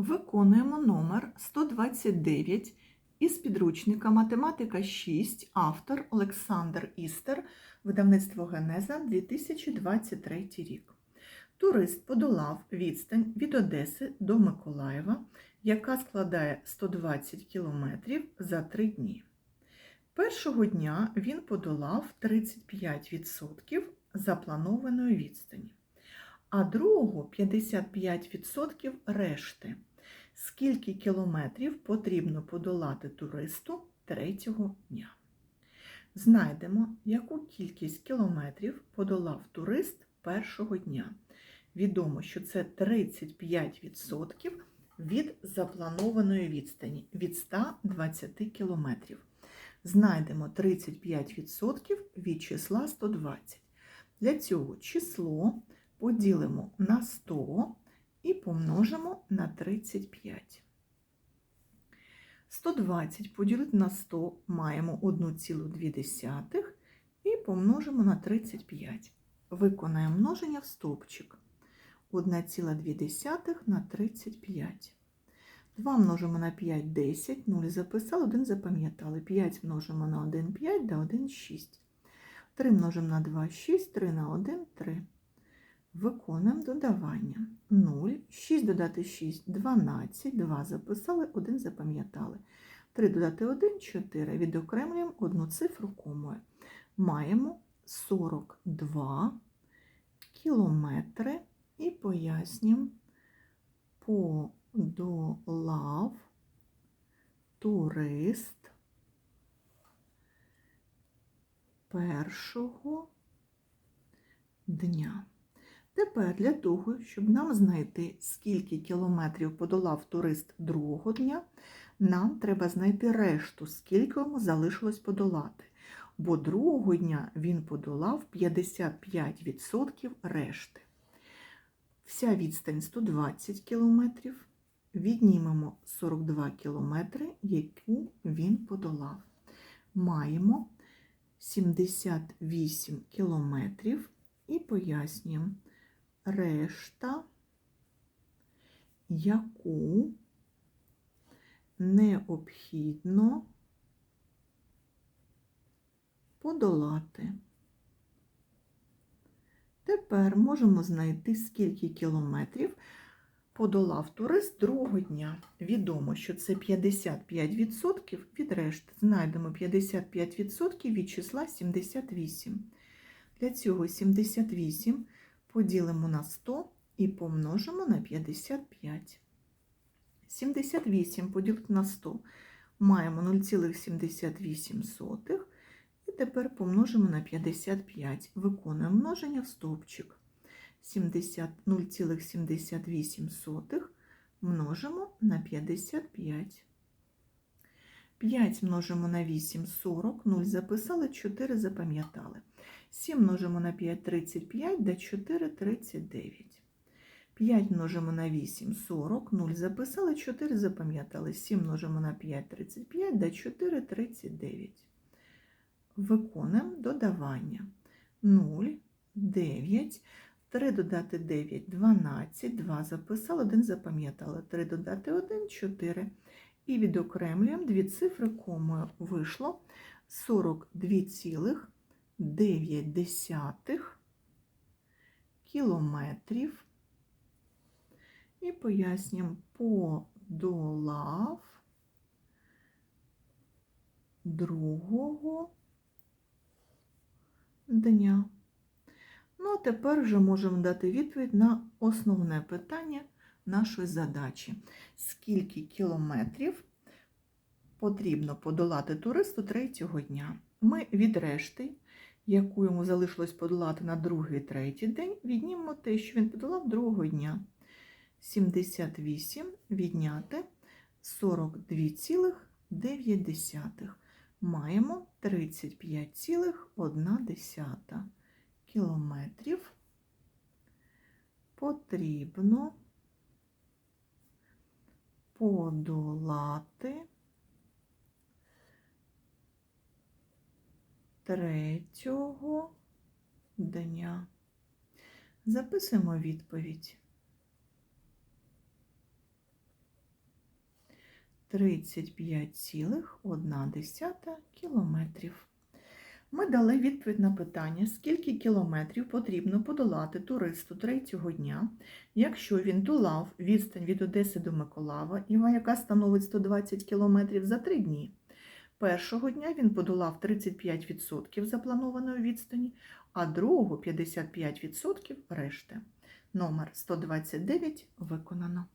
Виконуємо номер 129 із підручника Математика 6, автор Олександр Істер, видавництво Генеза 2023 рік. Турист подолав відстань від Одеси до Миколаєва, яка складає 120 кілометрів за 3 дні. Першого дня він подолав 35% запланованої відстані, а другого 55% решти. Скільки кілометрів потрібно подолати туристу третього дня? Знайдемо, яку кількість кілометрів подолав турист першого дня. Відомо, що це 35% від запланованої відстані від 120 кілометрів. Знайдемо 35% від числа 120. Для цього число поділимо на 100 і помножимо на 35. 120 поділити на 100 маємо 1,2 і помножимо на 35. Виконаємо множення в стовпчик. 1,2 на 35. 2 множимо на 5 – 10, 0 записали, 1 запам'ятали. 5 множимо на 1 – 5, да 1 – 6. 3 множимо на 2 – 6, 3 на 1 – 3. Виконуємо додавання. 0, 6 додати 6 – 12, 2 записали, 1 запам'ятали. 3 додати 1 – 4. Відокремлюємо одну цифру комою. Маємо 42 кілометри і пояснюємо подолав турист першого дня. Тепер для того, щоб нам знайти, скільки кілометрів подолав турист другого дня, нам треба знайти решту, скільки йому залишилось подолати. Бо другого дня він подолав 55% решти. Вся відстань 120 кілометрів. Віднімемо 42 кілометри, яку він подолав. Маємо 78 кілометрів і пояснюємо решта, яку необхідно подолати. Тепер можемо знайти, скільки кілометрів подолав турист другого дня. Відомо, що це 55% від решти. Знайдемо 55% від числа 78. Для цього 78 поділимо на 100 і помножимо на 55. 78 поділити на 100 маємо 0,78. І тепер помножимо на 55. Виконуємо множення в стовпчик. 0,78 множимо на 55. 5 множимо на 8 40, 0 записали, 4 запам'ятали. 7 множимо на 5 35, да 4 39. 5 множимо на 8 40, 0 записали, 4 запам'ятали. 7 множимо на 5 35, да 4 39. Виконуємо додавання. 0, 9, 3 додати 9 12, 2 записали, 1 запам'ятали. 3 додати 1 4. І відокремлюємо дві цифри комою. Вийшло 42,9 кілометрів. І пояснюємо, подолав другого дня. Ну, а тепер вже можемо дати відповідь на основне питання нашої задачі. Скільки кілометрів потрібно подолати туристу третього дня? Ми від решти, яку йому залишилось подолати на другий третій день, віднімемо те, що він подолав другого дня. 78 відняти 42,9. Маємо 35,1 кілометрів. Потрібно подолати третього дня. Записуємо відповідь. 35,1 кілометрів. Ми дали відповідь на питання, скільки кілометрів потрібно подолати туристу третього дня, якщо він долав відстань від Одеси до Миколаєва, Іва, яка становить 120 кілометрів за три дні. Першого дня він подолав 35% запланованої відстані, а другого 55% решти. Номер 129 виконано.